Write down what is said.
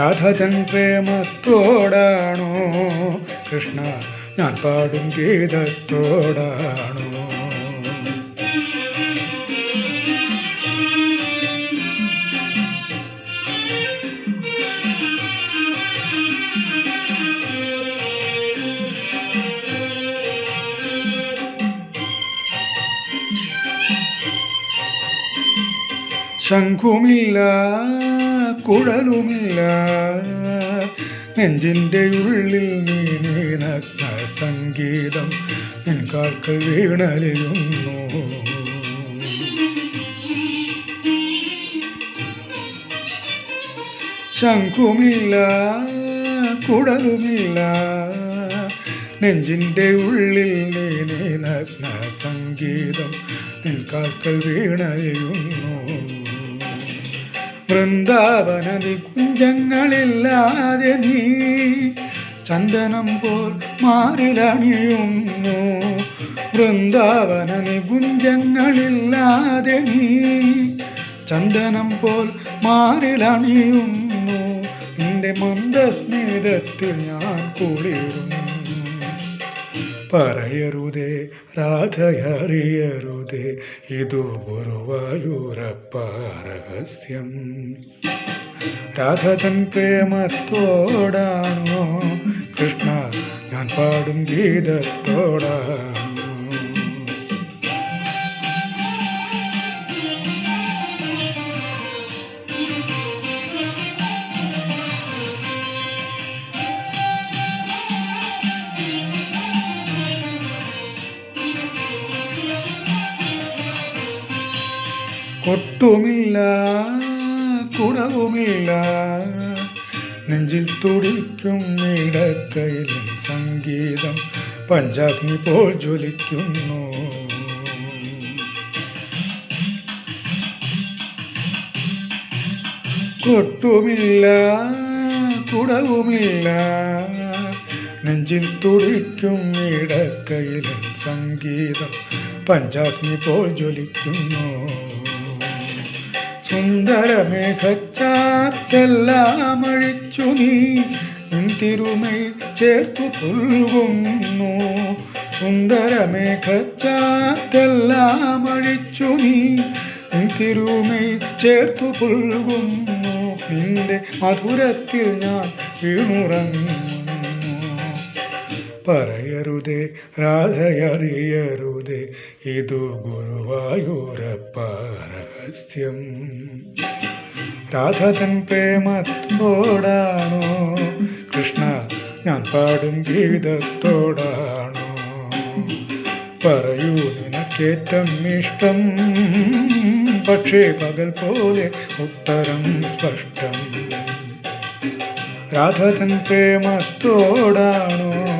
രാധതൻ പ്രേമത്തോടാണോ? കൃഷ്ണ ഞാൻ പാടും ഗീതത്തോടാണോ? ശംഖുമില്ല കുഴലുമില്ല. നെഞ്ചിന്റെ ഉള്ളിൽ നീ നീനഗ്ന സംഗീതം നിൻ കാക്ക വീണലിയുന്നു. ശംഖുമില്ല കുടലുമില്ല. നെഞ്ചിന്റെ ഉള്ളിൽ നീ നീനഗ്ന സംഗീതം നിൻ കാൽക്കൽ വൃന്ദാവനദി കുഞ്ചങ്ങളില്ലാതെ നീ ചന്ദനം പോൽ മാറിലണിയുന്നു. വൃന്ദാവനതി കുഞ്ചങ്ങളില്ലാതെ നീ ചന്ദനം പോൽ മാറിലണിയുന്നു. നിന്റെ മന്ദസ്മിതത്തിൽ ഞാൻ കുളിരുന്നു. പറയരുതേ രാധയറിയരുതേ ഇതു ഗുരുവായൂരപ്പ രഹസ്യം. രാധ തൻ പ്രേമത്തോടാണോ കൃഷ്ണ ഞാൻ പാടും ഗീതത്തോടാണോ? കൊട്ടുമില്ല കുടവുമില്ല. നെഞ്ചിൽ തുടിക്കും ഇടക്കയിലും സംഗീതം പഞ്ചാഗ്നി പോൽ ജ്വലിക്കുന്നു. കൊട്ടുമില്ല കുടവുമില്ല. നെഞ്ചിൽ തുടിക്കും ഇടക്കയിലും സംഗീതം പഞ്ചാഗ്നി പോൽ ജ്വലിക്കുന്നു. സുന്ദരമേഘച്ചാത്തെല്ലാം അഴിച്ചു നീ തിരുമൈ ചേർത്തു പുൽകുന്നു. സുന്ദരമേഘച്ചാത്തെല്ലാം അഴിച്ചു നീ തിരുമൈ ചേർത്തു പുൽകുന്നു. നിന്റെ മധുരത്തിൽ ഞാൻ വീണുറങ്ങുന്നു. പറയരുതേ രാധയറിയരുതേ ഇതു ഗുരുവായൂരപ്പ രഹസ്യം. രാധതൻ പ്രേമത്തോടാണോ കൃഷ്ണ ഞാൻ പാടും ഗീതത്തോടാണോ? പറയൂ നിനക്കേറ്റം ഇഷ്ടം പക്ഷേ പകൽ പോലെ ഉത്തരം സ്പഷ്ടം. രാധ തൻ പ്രേമത്തോടാണോ